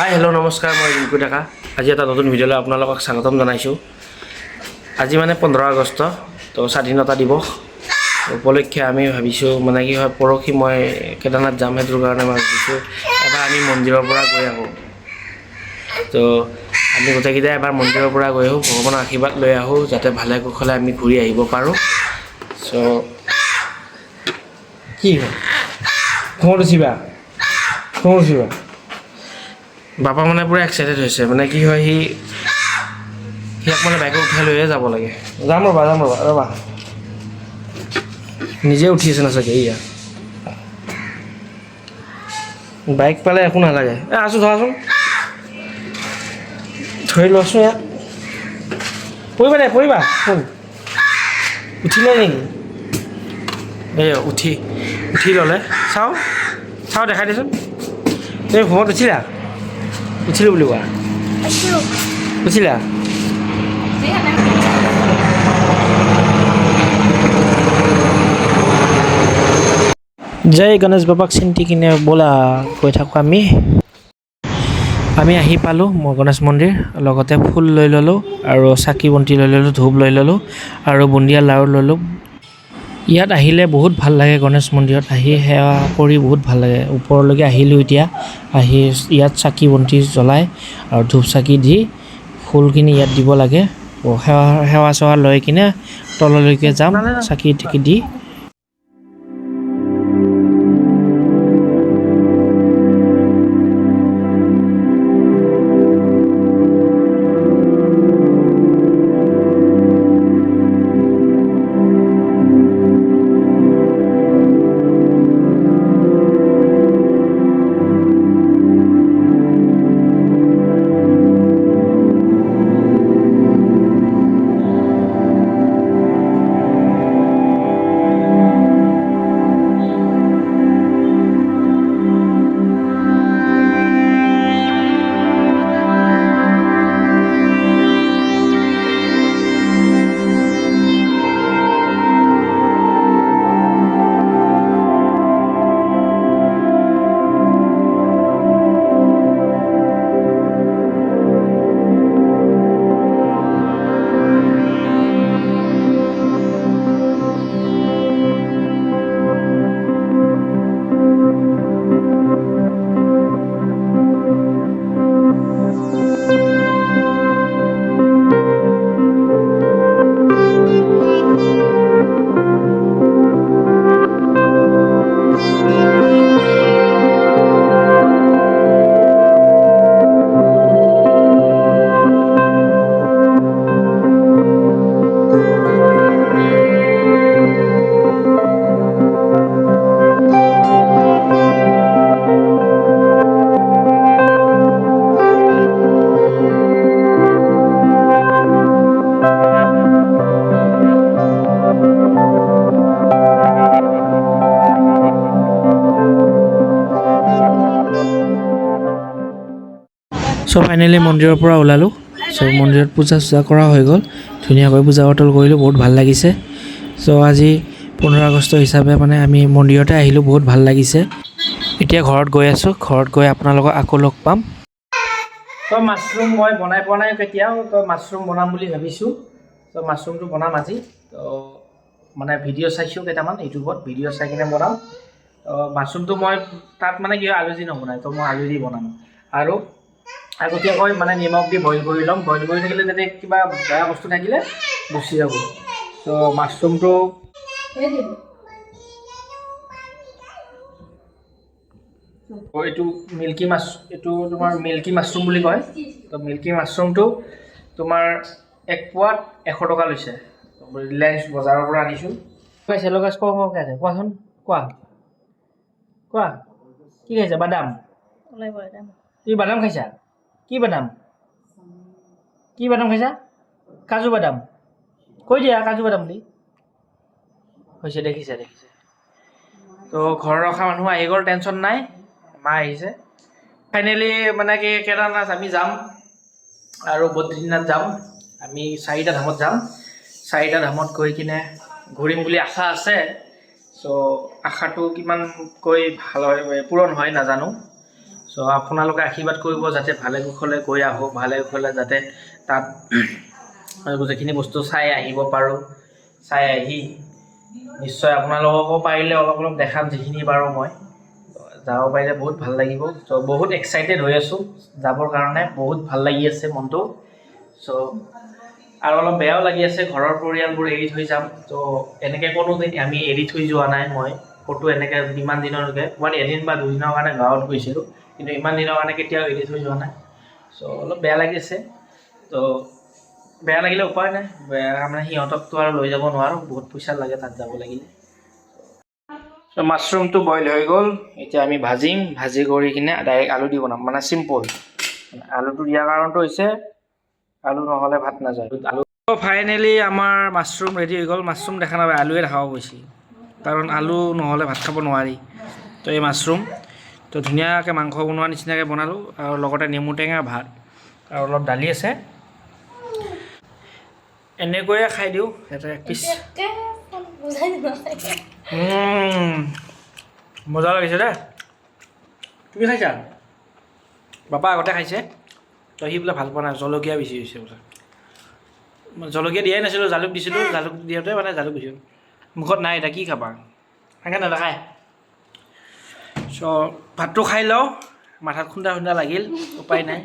Hi hello' নমস্কাৰ, মই ৰিংকু ডেকা। আজি এটা নতুন ভিডিঅ'লৈ আপোনালোকক স্বাগতম জনাইছোঁ। আজি মানে পোন্ধৰ আগষ্ট, তো স্বাধীনতা দিৱস। উপলক্ষে আমি ভাবিছোঁ মানে কি হয়, পৰহি মই কেদাৰনাথ যাম সেইটোৰ কাৰণে মই ভাবিছোঁ, এবাৰ আমি মন্দিৰৰ পৰা গৈ আহোঁ। তো আমি গোটেইকেইটাই এবাৰ মন্দিৰৰ পৰা গৈ আহোঁ, ভগৱানৰ আশীৰ্বাদ লৈ আহোঁ, যাতে ভালে কুশলে আমি ঘূৰি আহিব পাৰোঁ। চ' কি হয় খঙত উঠিবা? খঙত উঠিবা? বাপা মানে পূৰা এক্সাইটেড হৈছে মানে কি হয় সি সিয়াক মানে বাইকত উঠাই লৈয়ে যাব লাগে। যাম ৰ'বা যাম ৰ'বা ৰ'বা। নিজে উঠি আছে না চাগে ইয়া। বাইক পালে একো নালাগে। এ আছোঁ ধৰাচোন। ধৰি লোৱাচোন ইয়াক পৰিবা দে পৰিবা। শুন উঠিলে নেকি? এই উঠি উঠি ল'লে। চাওঁ। চাওঁ দেখাই দেচোন। এই ঘৰত উঠিলা? উঠিলোঁ বুলি কোৱা উঠিলা জয় গণেশ বাবাক চিন্তি কিনে ব'লা গৈ থাকোঁ আমি আমি আহি পালোঁ মই গণেশ মন্দিৰ লগতে ফুল লৈ ল'লোঁ আৰু চাকি বন্তি লৈ ল'লোঁ ধূপ লৈ ল'লোঁ আৰু বুন্দিয়া লাড়ু ল'লোঁ ইয়াত আহিলে বহুত ভাল লাগে গণেশ মন্দিৰত। আহি সেৱা কৰি বহুত ভাল লাগে। ওপৰলৈকে আহিলোঁ এতিয়া। আহি ইয়াত চাকি বন্তি জ্বলাই আৰু ধূপ চাকি দি ফুলখিনি ইয়াত দিব লাগে। সেৱা সেৱা চেৱা লৈ কিনে তললৈকে যাম। চাকি টাকি দি চ' ফাইনেলি মন্দিৰৰ পৰা ওলালোঁ। চ' মন্দিৰত পূজা চূজা কৰা হৈ গ'ল। ধুনীয়াকৈ পূজা পাতল কৰিলোঁ, বহুত ভালো লাগিছে। চ' আজি পোন্ধৰ আগষ্ট হিচাপে মানে আমি মন্দিৰতে আহিলোঁ, বহুত ভালো লাগিছে। এতিয়া ঘৰত গৈ আছোঁ, ঘৰত গৈ আপোনালোকক আকৌ লগ পাম। তই মাছৰুম মই বনাই পোৱা নাই কেতিয়াও তই মাছৰুম বনাম বুলি ভাবিছোঁ। ত' মাছৰুমটো বনাম আজি। ত' মানে ভিডিঅ' চাইছোঁ কেইটামান, ইউটিউবত ভিডিঅ' চাই কিনে বনাম। ত' মাছৰুমটো মই তাত মানে কি আলু দি নবনাই, ত' মই আলু দি বনাম। আৰু আগতীয়াকৈ মানে নিমখ দি বইল কৰি ল'ম। বইল কৰি থাকিলে যাতে কিবা বেয়া বস্তু থাকিলে গুচি যাব। ত' মাছৰুমটো এইটো মিল্কী মাছ এইটো তোমাৰ মিল্কী মাছৰুম বুলি কয়। ত' মিল্কী মাছৰুমটো তোমাৰ এক পোৱাত এশ টকা লৈছে। ৰিলায়েন্স বজাৰৰ পৰা আনিছোঁ। পাইছে লগাইছ কওঁ কওঁকৈ আছে। কোৱাচোন কোৱা। কোৱা। কি খাইছা? বাদাম। তুমি বাদাম খাইছা? কি বাদাম? কি বাদাম খাইছা? কাজু বাদাম। কৈ দিয়া কাজু বাদাম বুলি হৈছে, দেখিছে দেখিছে। তো ঘৰ ৰখা মানুহ আহি গ'ল টেনশ্যন নাই। মা আহিছে। ফাইনেলি মানে কি, কেদাৰনাথ আমি যাম। আৰু বদ্ৰীনাথ যাম। আমি চাৰিটা ধামত যাম। চাৰিটা ধামত গৈ কিনে ঘূৰিম বুলি আশা আছে। চ' আশাটো কিমানকৈ ভালো হয়, পূৰণ হয় নাজানো। চ' আপোনালোকে আশীৰ্বাদ কৰিব যাতে ভালে কুশলে গৈ আহোঁ ভালে কুশলে যাতে তাত গোটেইখিনি বস্তু চাই আহিব পাৰোঁ চাই আহি নিশ্চয় আপোনালোককো পাৰিলে অলপ অলপ দেখাম যিখিনি পাৰোঁ মই। যাব পাৰিলে বহুত ভাল লাগিব। চ' বহুত এক্সাইটেড হৈ আছোঁ যাবৰ কাৰণে। বহুত ভাল লাগি আছে মনটো। চ' আৰু অলপ বেয়াও লাগি আছে। ঘৰৰ পৰিয়ালবোৰ এৰি থৈ যাম। ত' এনেকৈ কোনোদিন আমি এৰি থৈ যোৱা নাই মই। ক'তো এনেকৈ ইমান দিনলৈকে। ক'ৰবাত এদিন বা দুদিনৰ কাৰণে গাঁৱত গৈছিলোঁ। কিন্তু ইমান দিনৰ কাৰণে কেতিয়াও এৰি থৈ যোৱা নাই। চ' অলপ বেয়া লাগিছে। ত' বেয়া লাগিলে উপায় নাই। মানে সিহঁতকতো আৰু লৈ যাব নোৱাৰোঁ। বহুত পইচা লাগে তাত যাব লাগিলে। চ' মাছৰুমটো বইল হৈ গ'ল। এতিয়া আমি ভাজিম। ভাজি কৰি কিনে ডাইৰেক্ট আলু দি বনাম। মানে চিম্পল আলুটো দিয়াৰ কাৰণটো হৈছে, আলু নহ'লে ভাত নাযায়। আলু ফাইনেলি আমাৰ মাছৰুম ৰেডি হৈ গ'ল। মাছৰুম দেখা নাপায় আলুৱে দেখা বেছি কাৰণ আলু নহ'লে ভাত খাব নোৱাৰি। তো, এই মাছৰুম। তো ধুনীয়াকৈ মাংস বনোৱা নিচিনাকৈ বনালোঁ আৰু লগতে নেমু টেঙা, ভাত আৰু অলপ দালি আছে। এনেকৈয়ে খাই দিওঁ, এটা এক পিচ মজা লাগিছে দেই। তুমি খাইছা? বাপা আগতে খাইছে। তো সি বোলে ভালো পোৱা নাই, জলকীয়া বেছি হৈছে বোলে। জলকীয়া দিয়াই নাছিলোঁ, জালুক দিছিলোঁ, জালুক দিওঁতে মানে জালুক দিছিলোঁ মুখত নাই, এতিয়া কি খাবা? সেইকাৰণে নাখায় ভাতটো খাই লওঁ। মাথাত খুন্দা খুন্দা লাগিল উপায় নাই।